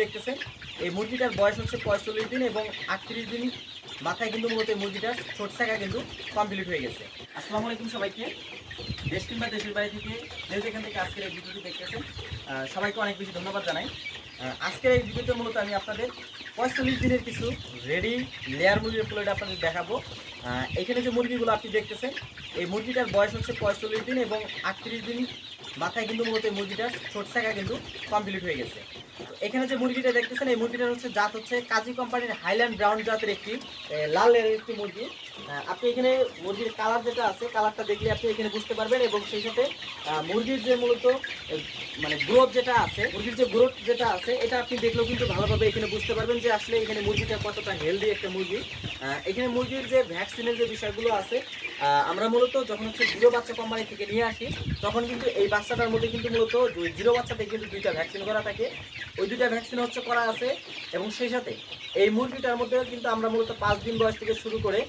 দেখতেছেন। এই মুরগিটার বয়স হচ্ছে পঁয়তাল্লিশ দিন এবং আটত্রিশ দিন মাথায় কিন্তু মূলত এই মুরগিটার ছোট থাকা কিন্তু কমপ্লিট হয়ে গেছে। আসসালামু আলাইকুম সবাইকে। দেশ কিংবা দেশের বাইরে থেকে যে যেখান থেকে আজকের এই ভিডিওটি দেখতেছেন সবাইকে অনেক বেশি ধন্যবাদ জানাই। আজকের এই ভিডিওতে মূলত আমি আপনাদের পঁয়তাল্লিশ দিনের কিছু রেডি লেয়ার মুরগির প্লেট আপনাদের দেখাবো। এখানে যে মুরগিগুলো আপনি দেখতেছেন, এই মুরগিটার বয়স হচ্ছে পঁয়তাল্লিশ দিন এবং আটত্রিশ দিন মাথায় কিন্তু মূলত এই মুরগিটার ছোট থাকা কিন্তু কমপ্লিট হয়ে গেছে। এখানে যে মুরগিটা দেখতেছেন, এই মুরগিটার হচ্ছে জাত হচ্ছে কাজী কোম্পানির হাইল্যান্ড ব্রাউন জাতের একটি লাল একটি মুরগি। আপনি এখানে মুরগির কালার যেটা আছে, কালারটা দেখলে আপনি এখানে বুঝতে পারবেন এবং সেই সাথে মুরগির যে মূলত মানে গ্রোথ যেটা আছে, মুরগির যে গ্রোথ যেটা আছে, এটা আপনি দেখলেও কিন্তু ভালোভাবে এখানে বুঝতে পারবেন যে আসলে এখানে মুরগিটা কতটা হেলদি একটা মুরগি। এখানে মুরগির যে ভ্যাকসিনের যে বিষয়গুলো আছে আমরা মূলত যখন হচ্ছে জিরো বাচ্চা কোম্পানি থেকে নিয়ে আসি, তখন কিন্তু এই বাচ্চাটার মধ্যে কিন্তু মূলত জিরো বাচ্চাতে কিন্তু দুইটা ভ্যাকসিন করা থাকে। ওই দুইটা ভ্যাকসিন হচ্ছে করা আছে এবং সেই সাথে এই মুরগিটার মধ্যেও কিন্তু আমরা মূলত পাঁচ দিন বয়স থেকে শুরু করে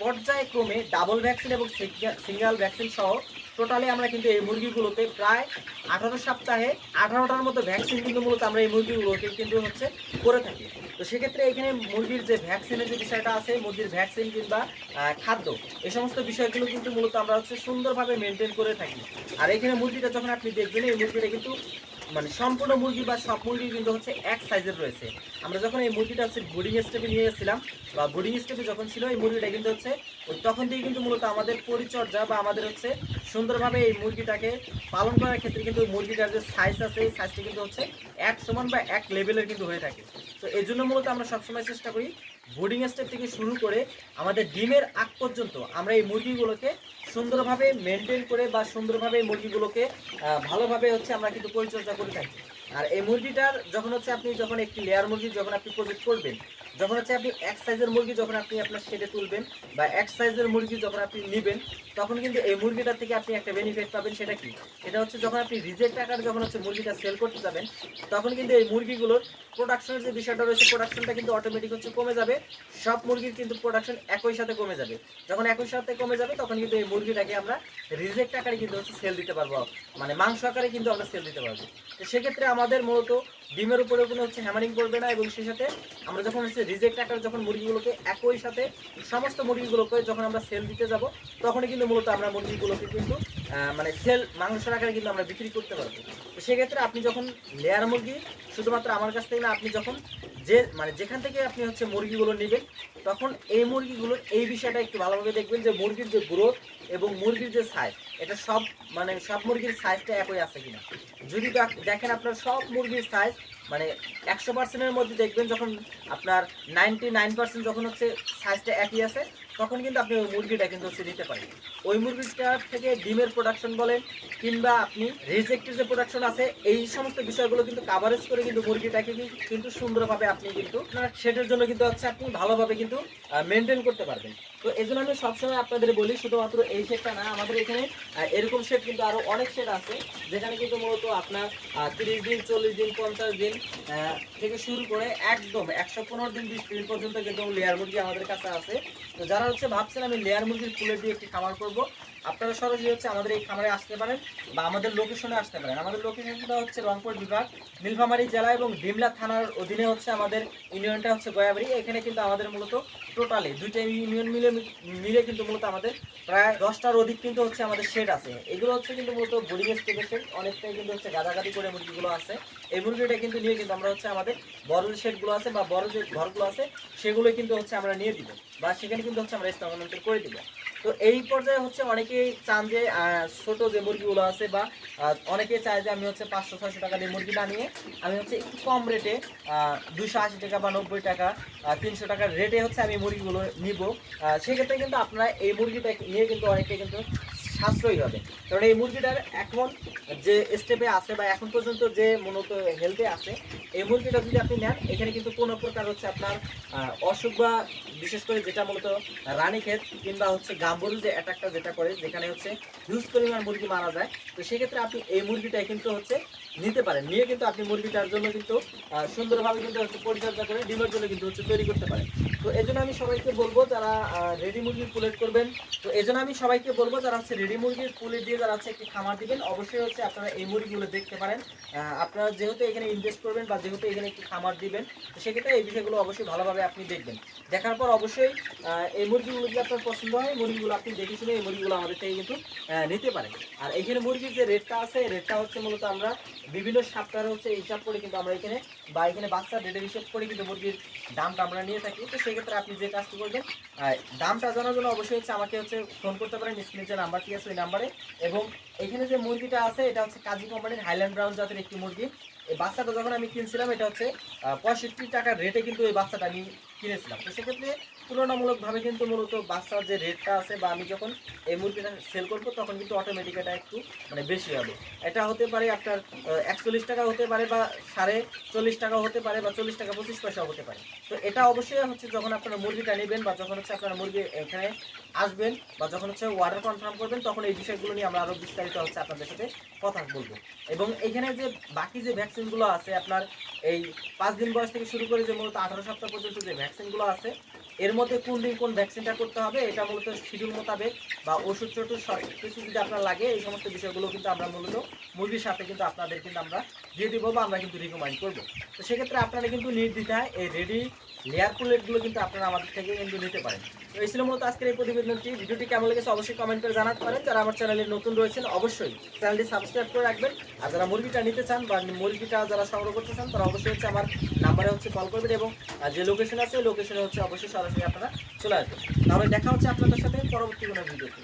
পর্যায়ক্রমে ডাবল ভ্যাকসিন এবং সিঙ্গাল ভ্যাকসিন সহ টোটালি আমরা কিন্তু এই মুরগিগুলোতে প্রায় আঠারো সপ্তাহে আঠারোটার মতো ভ্যাকসিন কিন্তু মূলত আমরা এই মুরগিগুলোকে কিন্তু হচ্ছে করে থাকি। তো সেক্ষেত্রে এখানে মুরগির যে ভ্যাকসিনের যে বিষয়টা আছে, মুরগির ভ্যাকসিন কিংবা খাদ্য, এই সমস্ত বিষয়গুলো কিন্তু মূলত আমরা হচ্ছে সুন্দরভাবে মেনটেন করে থাকি। আর এখানে মুরগিটা যখন আপনি দেখবেন, এই মুরগিটা কিন্তু মানে সম্পূর্ণ মুরগি বা সব মুরগি কিন্তু হচ্ছে এক সাইজের রয়েছে। আমরা যখন এই মুরগিটা হচ্ছে বোর্ডিং স্টেপে নিয়ে এসেছিলাম, বা বোর্ডিং স্টেপে যখন ছিল, এই মুরগিটা কিন্তু হচ্ছে তখন থেকে কিন্তু মূলত আমাদের পরিচর্যা বা আমাদের হচ্ছে সুন্দরভাবে এই মুরগিটাকে পালন করার ক্ষেত্রে কিন্তু মুরগিটার যে সাইজ আছে, এই সাইজটা কিন্তু হচ্ছে এক সমান বা এক লেভেলের কিন্তু হয়ে থাকে। তো এই জন্য মূলত আমরা সবসময় চেষ্টা করি বোর্ডিং স্টেপ থেকে শুরু করে আমাদের ডিমের আগ পর্যন্ত আমরা এই মুরগিগুলোকে সুন্দরভাবে মেনটেন করে বা সুন্দরভাবে এই মুরগিগুলোকে ভালোভাবে হচ্ছে আমরা কিন্তু পরিচর্যা করে থাকি। আর এই মুরগিটার যখন হচ্ছে আপনি যখন একটি লেয়ার মুরগি যখন আপনি প্রজেক্ট করবেন যখন হচ্ছে আপনি এক সাইজের মুরগি যখন আপনি আপনার শেডে তুলবেন বা এক সাইজের মুরগি যখন আপনি নেবেন, তখন কিন্তু এই মুরগিটার থেকে আপনি একটা বেনিফিট পাবেন, সেটা কি? সেটা হচ্ছে যখন আপনি রিজেক্ট আকারে যখন হচ্ছে মুরগিটা সেল করতে যাবেন, তখন কিন্তু এই মুরগিগুলোর প্রোডাকশনের যে বিষয়টা রয়েছে প্রোডাকশনটা কিন্তু অটোমেটিক হচ্ছে কমে যাবে। সব মুরগির কিন্তু প্রোডাকশন একই সাথে কমে যাবে। যখন একই সাথে কমে যাবে, তখন কিন্তু এই মুরগিটাকে আমরা রিজেক্ট আকারে কিন্তু হচ্ছে সেল দিতে পারব। মানে মাংস আকারে কিন্তু আমরা সেল দিতে পারব। তো সেক্ষেত্রে আমাদের মূলত ডিমের উপরে কোনো হচ্ছে হ্যামারিং করবে না এবং সেই সাথে আমরা যখন হচ্ছে রিজেক্ট আকারে যখন মুরগিগুলোকে একই সাথে সমস্ত মুরগিগুলোকে যখন আমরা সেল দিতে যাব, তখনই কিন্তু মূলত আমরা মুরগিগুলোকে কিন্তু মানে সেল মাংসের আকারে কিন্তু আমরা বিক্রি করতে পারব। তো সেক্ষেত্রে আপনি যখন লেয়ার মুরগি, শুধুমাত্র আমার কাছ থেকে না, আপনি যখন যে মানে যেখান থেকে আপনি হচ্ছে মুরগিগুলো নেবেন, তখন এই মুরগিগুলোর এই বিষয়টা একটু ভালোভাবে দেখবেন যে মুরগির যে গ্রোথ এবং মুরগির যে সাইজ এটা সব মানে সব মুরগির সাইজটা একই আছে কিনা। যদি দেখ- দেখেন আপনার সব মুরগির সাইজ মানে একশো পার্সেন্টের মধ্যে দেখবেন যখন আপনার নাইনটি নাইন পার্সেন্ট যখন হচ্ছে সাইজটা একই আছে, তখন কিন্তু আপনি ওই মুরগিটা কিন্তু হচ্ছে দিতে পারেন। ওই মুরগিটার থেকে ডিমের প্রোডাকশন বলেন কিংবা আপনি রিজেক্টের যে প্রোডাকশন আছে, এই সমস্ত বিষয়গুলো কিন্তু কাভারেজ করে কিন্তু মুরগিটাকে কিন্তু- সুন্দরভাবে আপনি কিন্তু আপনার সেটার জন্য কিন্তু হচ্ছে আপনি ভালোভাবে কিন্তু মেনটেন করতে পারবেন। তো এই জন্য আমি সবসময় আপনাদের বলি, শুধুমাত্র এই শেডটা না, আমাদের এখানে এরকম শেড কিন্তু আরও অনেক শেড আছে, যেখানে কিন্তু মূলত আপনার তিরিশ দিন, চল্লিশ দিন, পঞ্চাশ দিন থেকে শুরু করে একদম একশো পনেরো দিন বিশ দিন পর্যন্ত কিন্তু লেয়ার মুরগি আমাদের কাছে আছে। তো যারা হচ্ছে ভাবছেন আমি লেয়ার মুরগির ফুলে দিয়ে একটি খামার করব আপনারা সরাসরি হচ্ছে আমাদের এই খামারে আসতে পারেন বা আমাদের লোকেশনে আসতে পারেন। আমাদের লোকেশনটা হচ্ছে রংপুর বিভাগ, নীলফামারী জেলা এবং ডিমলা থানার অধীনে হচ্ছে আমাদের ইউনিয়নটা হচ্ছে গয়াবাড়ি। এখানে কিন্তু আমাদের মূলত টোটালি দুইটা ইউনিয়ন মিলে মিলে কিন্তু মূলত আমাদের প্রায় দশটার অধিক কিন্তু হচ্ছে আমাদের শেড আছে। এগুলো হচ্ছে কিন্তু মূলত বোর্ডিং স্টেপের শেড অনেকটাই কিন্তু হচ্ছে গাদাগাদি করে মুরগিগুলো আছে। এই মুরগিটা কিন্তু নিয়ে কিন্তু আমরা হচ্ছে আমাদের বড় শেডগুলো আছে বা বড় যে ঘরগুলো আছে সেগুলো কিন্তু হচ্ছে আমরা নিয়ে দিব বা সেখানে কিন্তু হচ্ছে আমরা স্থানান্তর করে দিব। তো এই পর্যায়ে হচ্ছে অনেকেই চান যে ছোট যে মুরগিগুলো আছে বা অনেকে চায় যে আমি হচ্ছে পাঁচশো, ছয়শো টাকা দিয়ে মুরগি বানিয়ে আমি হচ্ছে একটু কম রেটে দুশো আশি টাকা বা নব্বই টাকা তিনশো টাকার রেটে হচ্ছে আমি মুরগিগুলো নিব। সেক্ষেত্রে কিন্তু আপনারা এই মুরগিটা নিয়ে কিন্তু অনেকে কিন্তু সাশ্রয়ী হবে। কারণ এই মুরগিটার এখন যে স্টেপে আছে বা এখন পর্যন্ত যে মূলত হেলথে আছে, এই মুরগিটা যদি আপনি নেন, এখানে কিন্তু কোনো প্রকার হচ্ছে আপনার অসুখ বা বিশেষ করে যেটা মূলত রানীক্ষেত কিংবা হচ্ছে গাম্বরু যে অ্যাটাকটা যেটা করে, যেখানে হচ্ছে হিউজ পরিমাণ মুরগি মারা যায়, তো সেক্ষেত্রে আপনি এই মুরগিটাই কিন্তু হচ্ছে নিতে পারেন। নিয়ে কিন্তু আপনি মুরগিটার জন্য কিন্তু সুন্দরভাবে কিন্তু হচ্ছে পরিচর্যা করে ডিমের জন্য কিন্তু হচ্ছে তৈরি করতে পারেন। তো এই আমি সবাইকে বলব যারা রেডি মুরগির পুলেট করবেন, তো এই আমি সবাইকে বলব যারা হচ্ছে রেডি মুরগির পুলেট দিয়ে যারা হচ্ছে একটি খামার দিবেন, অবশ্যই হচ্ছে আপনারা এই মুরগিগুলো দেখতে পারেন। আপনারা যেহেতু এখানে ইনভেস্ট করবেন বা যেহেতু এখানে একটি খামার দিবেন, তো সেক্ষেত্রে এই বিষয়গুলো অবশ্যই ভালোভাবে আপনি দেখবেন। দেখার পর অবশ্যই এই মুরগিগুলো যদি আপনার পছন্দ হয়, মুরগিগুলো আপনি দেখে শুনে এই মুরগিগুলো আমাদের থেকে কিন্তু নিতে পারেন। আর এখানে মুরগির যে রেটটা আছে রেটটা হচ্ছে মূলত আমরা বিভিন্ন সপ্তাহে হচ্ছে হিসাব করে কিন্তু আমরা এখানে, বা এখানে বাচ্চা রেটের হিসাব করে কিন্তু মুরগির দামটা আমরা নিয়ে থাকি। তো সেক্ষেত্রে আপনি যে কাজটি করবেন দামটা জানার জন্য অবশ্যই হচ্ছে আমাকে হচ্ছে ফোন করতে পারেন স্ক্রিনে যে নাম্বারটি আছে ওই নাম্বারে এবং এখানে যে মুরগিটা আছে, এটা হচ্ছে কাজী কোম্পানির হাইল্যান্ড ব্রাউন জাতের একটি মুরগি। এই বাচ্চাটা যখন আমি কিনছিলাম, এটা হচ্ছে পঁয়ষট্টি টাকার রেটে কিন্তু এই বাচ্চাটা আমি কিনেছিলাম। তো সেক্ষেত্রে তুলনামূলকভাবে কিন্তু মূলত বাচ্চার যে রেটটা আছে বা আমি যখন এই মুরগিটা সেল করব, তখন কিন্তু অটোমেটিক এটা একটু মানে বেশি হবে। এটা হতে পারে আপনার একচল্লিশ টাকা হতে পারে বা সাড়ে চল্লিশ টাকা হতে পারে বা চল্লিশ টাকা পঁচিশ পয়সা হতে পারে। তো এটা অবশ্যই হচ্ছে যখন আপনারা মুরগিটা নেবেন বা যখন হচ্ছে আপনারা মুরগি এখানে আসবেন বা যখন হচ্ছে অর্ডার কনফার্ম করবেন, তখন এই বিষয়গুলো নিয়ে আমরা আরও বিস্তারিত হচ্ছে আপনাদের সাথে কথা বলব। এবং এখানে যে বাকি যে ভ্যাকসিনগুলো আছে আপনার এই পাঁচ দিন বয়স থেকে শুরু করে যে মূলত আঠারো সপ্তাহ পর্যন্ত যে ভ্যাকসিনগুলো আছে এর মধ্যে কোন দিন কোন ভ্যাকসিনটা করতে হবে, এটা মূলত শিডিউল মোতাবেক বা ওষুধ টষুধ সব কিছু যদি আপনার লাগে, এই সমস্ত বিষয়গুলো কিন্তু আমরা মূলত মুরগির সাথে কিন্তু আপনাদের কিন্তু আমরা দিয়ে দিব বা আমরা কিন্তু রিকমেন্ড করব। তো সেক্ষেত্রে আপনারা কিন্তু নির্দ্বিধায় এই রেডি লেয়ার প্লেটগুলো কিন্তু আপনারা আমাদের থেকে কিন্তু নিতে পারেন। তো এই ছিল মূলত আজকের এই প্রতিবেদনটি। ভিডিওটি কেমন লেগেছে অবশ্যই কমেন্ট করে জানাতে পারেন। যারা আমার চ্যানেলে নতুন রয়েছেন, অবশ্যই চ্যানেলটি সাবস্ক্রাইব করে রাখবেন। আর যারা মুরগিটা নিতে চান বা মুরগিটা যারা সংগ্রহ করতে চান, তারা অবশ্যই হচ্ছে আমার নাম্বারে হচ্ছে কল করবেন এবং যে লোকেশন আছে ওই লোকেশনে হচ্ছে অবশ্যই আপনারা চলে আসবেন। তাহলে দেখা হচ্ছে আপনাদের সাথে পরবর্তী কোনো ভিডিওতে।